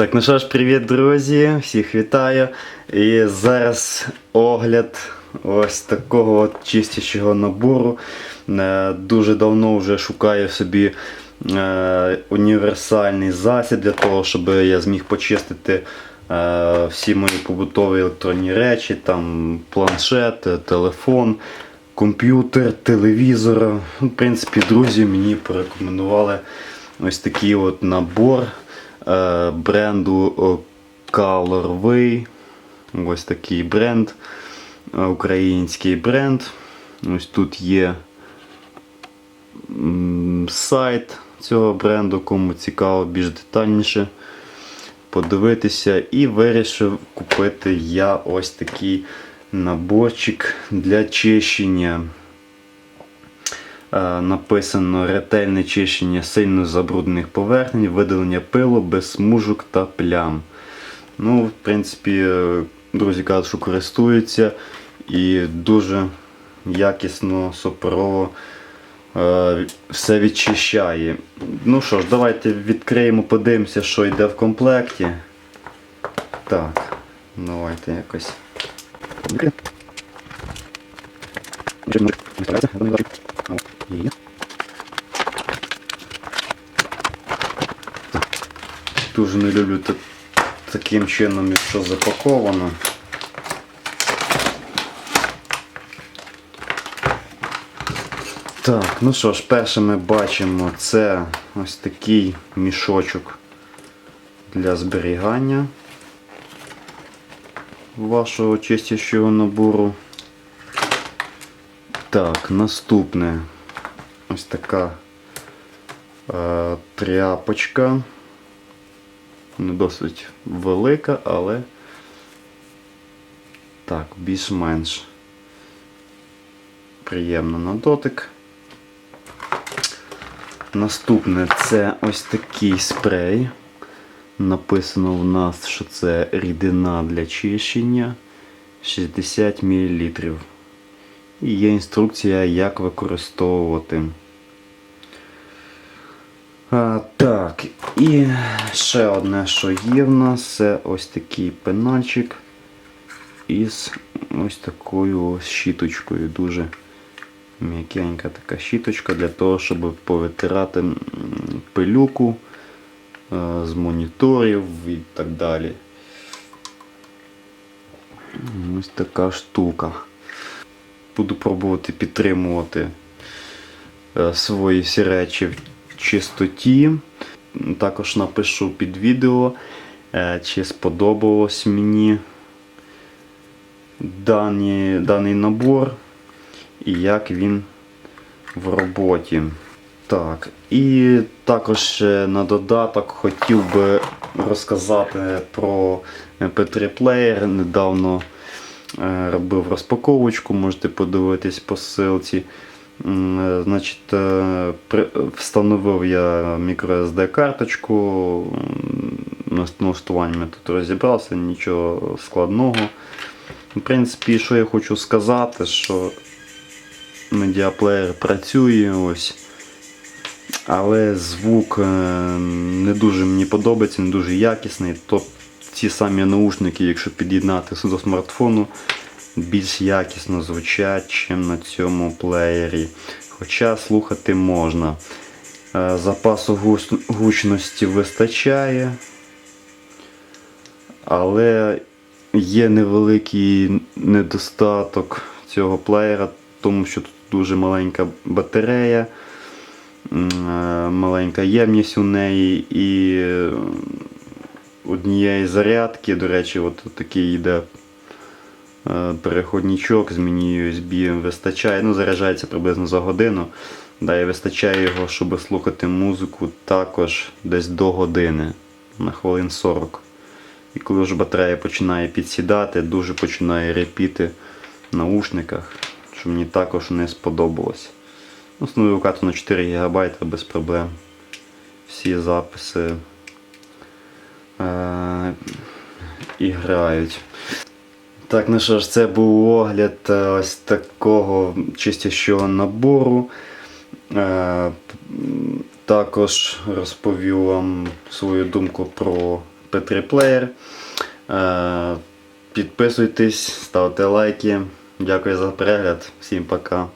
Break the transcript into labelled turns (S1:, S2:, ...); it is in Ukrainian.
S1: Так, ну що ж, привіт, друзі! Всіх вітаю. І зараз огляд ось такого от чистячого набору. Е, Дуже давно вже шукаю собі е, універсальний засіб для того, щоб я зміг почистити е, всі мої побутові електронні речі, там планшет, телефон, комп'ютер, телевізор. Ну, В принципі, друзі мені порекомендували ось такий от набор бренду е, Colorway. Ось такий бренд, е, український бренд. Ось тут є сайт цього бренду, кому цікаво більш детальніше подивитися. І вирішив купити я ось такий наборчик для чищення. Е, Написано ретельне чищення сильно забруднених поверхень, видалення пилу без смужок та плям. Ну, в принципі, е, друзі кажуть, що користуються і дуже якісно, суперово е, все відчищає. Ну що ж, давайте відкриємо, подивимося, що йде в комплекті. Так, давайте якось. Є. Дуже не люблю так, таким чином, якщо запаковано. Так, ну що ж, перше ми бачимо це ось такий мішочок для зберігання вашого чистящого набору. Так, наступне ось така е, тряпочка. Не досить велика, але так, більш-менш приємно на дотик. Наступне це ось такий спрей. Написано в нас, що це рідина для чищення 60 мл. І є інструкція, як використовувати. А, так, і ще одне, що є в нас, це ось такий пенальчик із ось такою ось щіточкою. Дуже м'якенька така щіточка для того, щоб повитирати пилюку е, з моніторів і так далі. Ось така штука. Буду пробувати підтримувати е, свої всі речі в чистоті. Також напишу під відео, е, чи сподобалось мені дані, даний набор і як він в роботі. Так, і також на додаток хотів би розказати про MP3 плеєр. Недавно е, робив розпаковочку, можете подивитись по ссылці. Е, Значить, е, встановив я microSD карточку. Налаштуваннями тут розібрався, нічого складного. В принципі, що я хочу сказати, що медіаплеєр працює ось. Але звук е, не дуже мені подобається, не дуже якісний. То ці самі наушники, якщо під'єднати до смартфону, більш якісно звучать, ніж на цьому плеєрі. Хоча слухати можна. Е, Запасу гучності вистачає. Але є невеликий недостаток цього плеєра, тому що тут дуже маленька батарея, е, маленька ємність у неї і однієї зарядки, до речі, от такий йде е, переходничок з міні USB вистачає. Ну, заряджається приблизно за годину. Да, і вистачає його, щоб слухати музику також десь до години на хвилин 40. І коли вже батарея починає підсідати, дуже починає репіти в наушниках, що мені також не сподобалось. Основний укату на 4 ГБ без проблем. Всі записи е- і грають. Так, ну що ж, це був огляд е, ось такого чистящого набору. Е, Також розповів вам свою думку про P3 Player. Е, Підписуйтесь, ставте лайки. Дякую за перегляд. Всім пока.